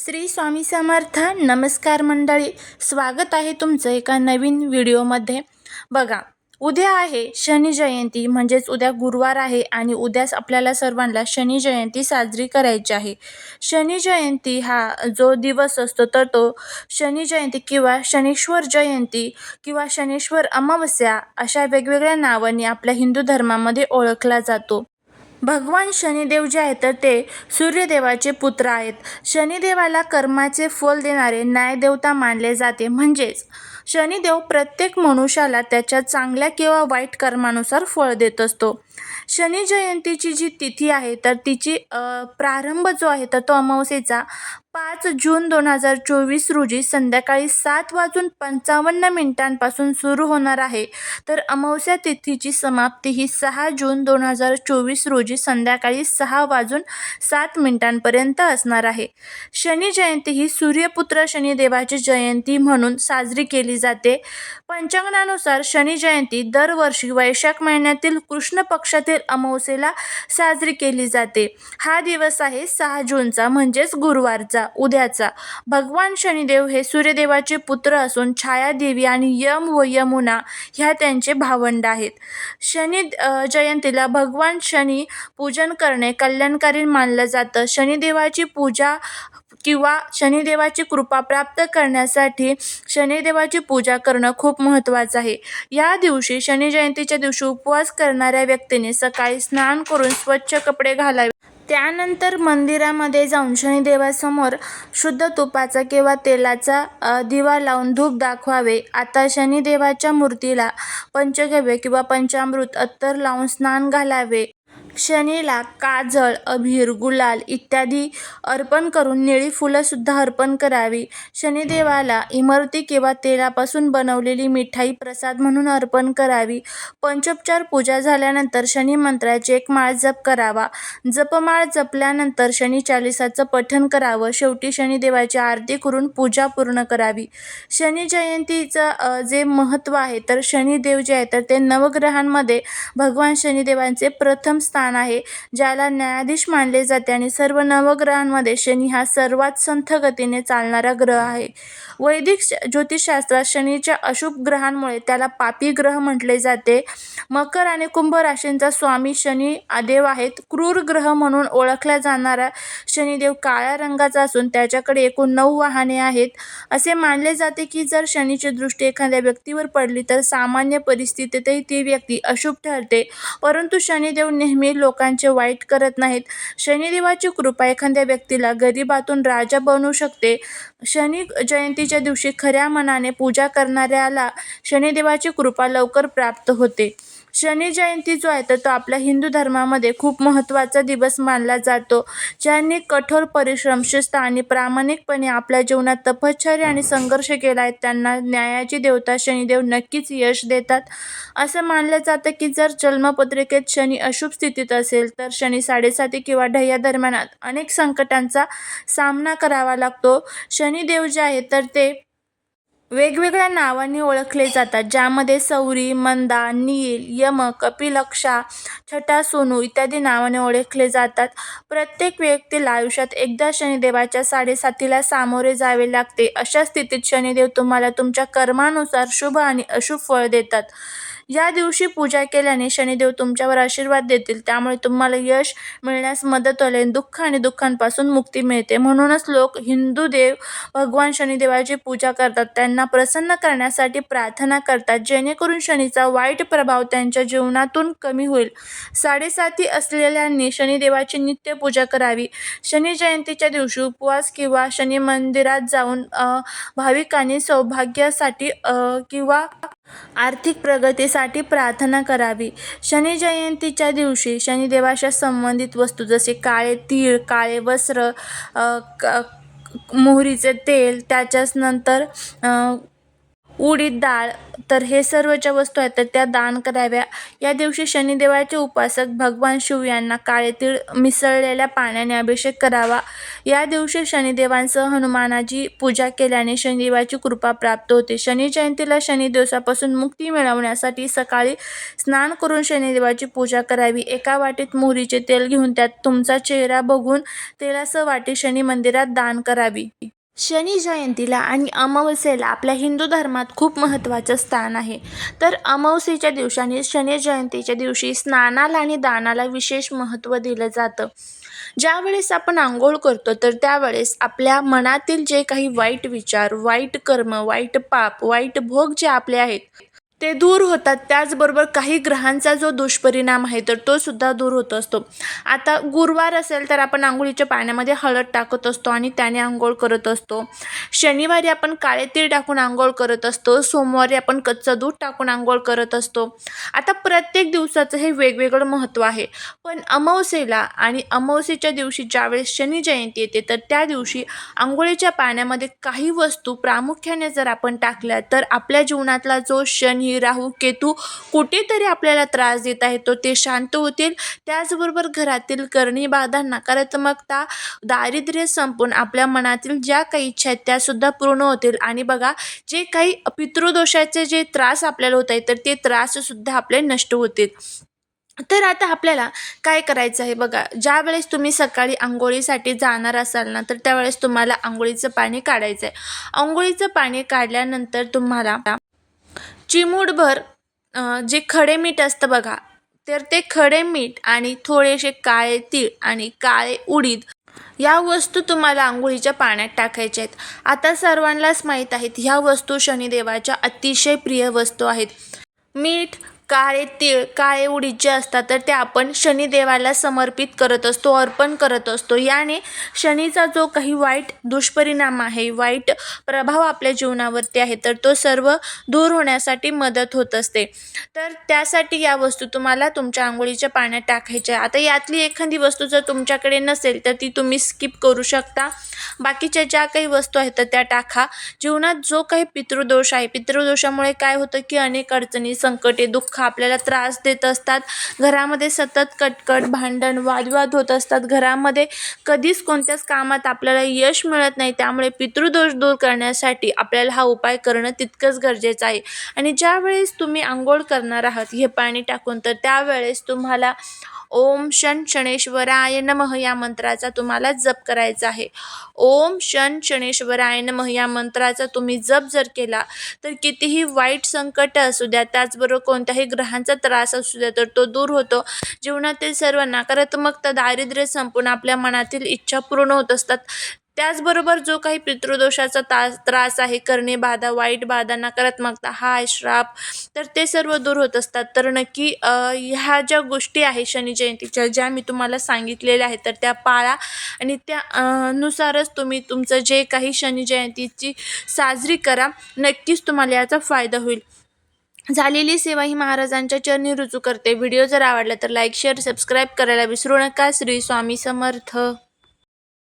श्री स्वामी समर्थ नमस्कार मंडळी. स्वागत आहे तुमचं एका नवीन व्हिडिओमध्ये. बघा उद्या आहे शनी जयंती म्हणजेच उद्या गुरुवार आहे आणि उद्याच आपल्याला सर्वांना शनी जयंती साजरी करायची आहे. शनी जयंती हा जो दिवस असतो तर तो शनी जयंती किंवा शनीश्वर जयंती किंवा शनीश्वर अमावस्या अशा वेगवेगळ्या नावांनी आपल्या हिंदू धर्मामध्ये ओळखला जातो. भगवान शनिदेव जे आहेत तर ते सूर्यदेवाचे पुत्र आहेत. शनिदेवाला कर्माचे फल देणारे न्यायदेवता मानले जाते. म्हणजेच शनिदेव प्रत्येक मनुष्याला त्याच्या चांगल्या किंवा वाईट कर्मानुसार फळ देत असतो. शनी जयंतीची जी तिथी आहे तर तिची प्रारंभ जो आहे तर तो अमावस्येचा पाच जून दोन हजार चोवीस रोजी संध्याकाळी सात वाजून पंचावन्न मिनिटांपासून सुरू होणार आहे. तर अमावस्या तिथीची समाप्ती ही सहा जून दोन हजार चोवीस रोजी संध्याकाळी सहा वाजून सात मिनिटांपर्यंत असणार आहे. शनी जयंती ही सूर्यपुत्र शनिदेवाची जयंती म्हणून साजरी केली जाते. पंचांगणानुसार शनी जयंती दरवर्षी वैशाख महिन्यातील कृष्ण पक्षातील अमावस्येला साजरी केली जाते. हा दिवस आहे सहा जूनचा म्हणजेच गुरुवारचा. उद्याचा. भगवान शनिदेव हे सूर्यदेवाचे पुत्र असून छायादेवी आणि यम व यमुना ह्या त्यांचे भावंड आहेत. शनी जयंतीला भगवान शनी पूजन करणे कल्याणकारी मानलं जातं. शनिदेवाची पूजा किंवा शनिदेवाची कृपा प्राप्त करण्यासाठी शनिदेवाची पूजा करणं खूप महत्त्वाचं आहे. या दिवशी शनी जयंतीच्या दिवशी उपवास करणाऱ्या व्यक्तीने सकाळी स्नान करून स्वच्छ कपडे घालावे. त्यानंतर मंदिरामध्ये जाऊन शनिदेवासमोर शुद्ध तुपाचा किंवा तेलाचा दिवा लावून धूप दाखवावे. आता शनिदेवाच्या मूर्तीला पंचगव्य किंवा पंचामृत अत्तर लावून स्नान घालावे. शनीला काजळ अबीर गुलाल इत्यादी अर्पण करून निळी फुलंसुद्धा अर्पण करावी. शनिदेवाला इमरती किंवा तेलापासून बनवलेली मिठाई प्रसाद म्हणून अर्पण करावी. पंचोपचार पूजा झाल्यानंतर शनिमंत्राची एक माळ जप करावा. जपमाळ जपल्यानंतर शनी चालिसाचं पठण करावं. शेवटी शनिदेवाची आरती करून पूजा पूर्ण करावी. शनी जयंतीचं जे महत्त्व आहे तर शनिदेव जे आहे तर ते नवग्रहांमध्ये भगवान शनिदेवांचे प्रथम स्थान स्थान आहे ज्याला न्यायाधीश मानले जाते आणि सर्व नवग्रहांमध्ये शनी हा सर्वात संथ गतीने चालणारा ग्रह आहे. वैदिक श- ज्योतिषशास्त्रात शनीच्या अशुभ ग्रहांमुळे त्याला पापी ग्रह म्हटले जाते. मकर आणि कुंभ राशींचा स्वामी शनी आदेव आहेत. क्रूर ग्रह म्हणून ओळखला जाणारा शनिदेव काळ्या रंगाचा असून त्याच्याकडे एकूण नऊ वाहने आहेत. असे मानले जाते की जर शनीची दृष्टी एखाद्या व्यक्तीवर पडली तर सामान्य परिस्थितीतही ती व्यक्ती अशुभ ठरते. परंतु शनिदेव नेहमी लोकांचे वाईट करत नाहीत. शनिदेवाची कृपा एखाद्या व्यक्तीला गरिबातून राजा बनवू शकते. शनी जयंतीच्या दिवशी खऱ्या मनाने पूजा करणाऱ्याला शनिदेवाची कृपा लवकर प्राप्त होते. शनी जयंती जो आहे तर तो आपल्या हिंदू धर्मामध्ये खूप महत्त्वाचा दिवस मानला जातो. ज्यांनी कठोर परिश्रम शिस्त आणि प्रामाणिकपणे आपल्या जीवनात तपश्चर्य आणि संघर्ष केला आहे त्यांना न्यायाची देवता शनिदेव नक्कीच यश देतात. असं मानलं जातं की जर जन्मपत्रिकेत शनी अशुभ स्थितीत असेल तर शनी साडेसाती किंवा ढय्या दरम्यानात अनेक संकटांचा सामना करावा लागतो. शनिदेव जे आहे तर ते वेगवेगळ्या नावांनी ओळखले जातात ज्यामध्ये सौरी मंदा नील यम कपिलक्षा छटा सोनू इत्यादी नावाने ओळखले जातात. प्रत्येक व्यक्तीला आयुष्यात एकदा शनिदेवाच्या साडेसातीला सामोरे जावे लागते. अशा स्थितीत शनिदेव तुम्हाला तुमच्या कर्मानुसार शुभ आणि अशुभ फळ देतात. या दिवशी पूजा केल्याने शनिदेव तुमच्यावर आशीर्वाद देतील त्यामुळे तुम्हाला यश मिळण्यास मदत होईल दुःख आणि दुःखांपासून मुक्ती मिळते. म्हणूनच लोक हिंदू देव भगवान शनिदेवाची पूजा करतात. त्यांना प्रसन्न करण्यासाठी प्रार्थना करतात जेणेकरून शनीचा वाईट प्रभाव त्यांच्या जीवनातून कमी होईल. साडेसाती असलेल्यांनी शनिदेवाची नित्य पूजा करावी. शनी जयंतीच्या दिवशी उपवास किंवा शनी मंदिरात जाऊन भाविकांनी सौभाग्यासाठी किंवा आर्थिक प्रगतीसाठी प्रार्थना करावी. शनी जयंतीच्या दिवशी शनिदेवाच्या संबंधित वस्तू जसे काळे तीळ काळे वस्त्र क- मोहरीचे तेल त्याच्याच नंतर उडीद डाळ तर हे सर्व ज्या वस्तू आहेत तर त्या दान कराव्या. या दिवशी शनिदेवाचे उपासक भगवान शिव यांना काळे तीळ मिसळलेल्या पाण्याने अभिषेक करावा. या दिवशी शनिदेवांसह हनुमानाची पूजा केल्याने शनिदेवाची कृपा प्राप्त होते. शनी जयंतीला शनी दिवसापासून मुक्ती मिळवण्यासाठी सकाळी स्नान करून शनिदेवाची पूजा करावी. एका वाटीत मोहरीचे तेल घेऊन त्यात तुमचा चेहरा बघून तेलासह वाटी शनी मंदिरात दान करावी. शनी जयंतीला आणि अमावस्येला आपल्या हिंदू धर्मात खूप महत्त्वाचं स्थान आहे. तर अमावस्येच्या दिवसाने शनी जयंतीच्या दिवशी स्नानाला आणि दानाला विशेष महत्त्व दिलं जातं. ज्यावेळेस आपण आंघोळ करतो तर त्यावेळेस आपल्या मनातील जे काही वाईट विचार वाईट कर्म वाईट पाप वाईट भोग जे आपले आहेत ते दूर होतात. त्याचबरोबर काही ग्रहांचा जो दुष्परिणाम आहे तर तो सुद्धा दूर होत असतो. आता गुरुवार असेल तर आपण आंघोळीच्या पाण्यामध्ये हळद टाकत असतो आणि त्याने आंघोळ करत असतो. शनिवारी आपण काळे तीळ टाकून आंघोळ करत असतो. सोमवारी आपण कच्चं दूध टाकून आंघोळ करत असतो. आता प्रत्येक दिवसाचं हे वेगवेगळं महत्त्व आहे. पण अमावस्येला आणि अमावस्येच्या दिवशी ज्यावेळेस शनी जयंती येते तर त्या दिवशी आंघोळीच्या पाण्यामध्ये काही वस्तू प्रामुख्याने जर आपण टाकल्या तर आपल्या जीवनातला जो शनी राहू. केतू कुठेतरी आपल्याला त्रास देत आहे. तो ते शांत होतील. त्याचबरोबर घरातील करणी बाधा नकारात्मकता दारिद्र्य संपून आपल्या मनातील ज्या काही इच्छा आहेत त्यासुद्धा पूर्ण होतील. आणि बघा जे काही पितृदोषाचे जे त्रास आपल्याला होत आहेत तर ते त्राससुद्धा आपले नष्ट होतील. तर आता आपल्याला काय करायचं आहे बघा. ज्या वेळेस तुम्ही सकाळी आंघोळीसाठी जाणार असाल ना तर त्यावेळेस तुम्हाला आंघोळीचं पाणी काढायचं आहे आंघोळीचं पाणी काढल्यानंतर तुम्हाला चिमूटभर जे खडे मीठ असतं बघा तर ते खडे मीठ आणि थोडेसे काळे तीळ आणि काळे उडीद या वस्तू तुम्हाला आंघोळीच्या पाण्यात टाकायच्या आहेत. आता सर्वांनाच माहीत आहेत ह्या वस्तू शनिदेवाच्या अतिशय प्रिय वस्तू आहेत. मीठ काळे तीळ काळे उडीद जे असतात तर ते आपण शनिदेवाला समर्पित करत असतो अर्पण करत असतो. याने शनीचा जो काही वाईट दुष्परिणाम आहे वाईट प्रभाव आपल्या जीवनावरती आहे तर तो सर्व दूर होण्यासाठी मदत होत असते. तर त्यासाठी या वस्तू तुम्हाला तुमच्या आंघोळीच्या पाण्यात टाकायच्या आहे. आता यातली एखादी वस्तू जर तुमच्याकडे नसेल तर ती तुम्ही स्किप करू शकता. बाकीच्या ज्या काही वस्तू आहेत तर त्या टाका. जीवनात जो काही पितृदोष आहे पितृदोषामुळे काय होतं की अनेक अडचणी संकटे दुःख आपल्याला त्रास देत असतात. घरामध्ये सतत कटकट भांडण वादविवाद होत असतात. घरामध्ये कधीच कोणत्याच कामात आपल्याला यश मिळत नाही. त्यामुळे पितृदोष दूर करण्यासाठी आपल्याला हा उपाय करणं तितकंच गरजेचं आहे. आणि ज्यावेळेस तुम्ही आंघोळ करणार आहात हे पाणी टाकून तर त्यावेळेस तुम्हाला ओम शन शणेश्वराय नमः या मंत्राचा तुम्हाला जप करायचा आहे. ओम शन शणेश्वराय नमः या मंत्राचा तुम्ही जप जर केला तर कितीही वाईट संकट असू द्या त्याचबरोबर कोणत्याही ग्रहांचा त्रास असू द्या तर तो दूर होतो. जीवनातील सर्व नकारात्मकता दारिद्र्य संपून आपल्या मनातील इच्छा पूर्ण होत असतात. त्याचबरोबर जो काही पितृदोषाचा तास त्रास आहे करणे बाधा वाईट बाधा नकारात्मकता हाय श्राप तर ते सर्व दूर होत असतात. तर नक्की ह्या ज्या गोष्टी आहे शनी जयंतीच्या ज्या मी तुम्हाला सांगितलेल्या आहेत तर त्या पाळा आणि त्या नुसारच तुम्ही तुमचं जे काही शनी जयंतीची साजरी करा नक्कीच तुम्हाला याचा फायदा होईल. झालेली सेवा ही महाराजांच्या चरणी रुजू करते. व्हिडिओ जर आवडला तर लाईक शेअर सबस्क्राईब करायला विसरू नका. श्री स्वामी समर्थ.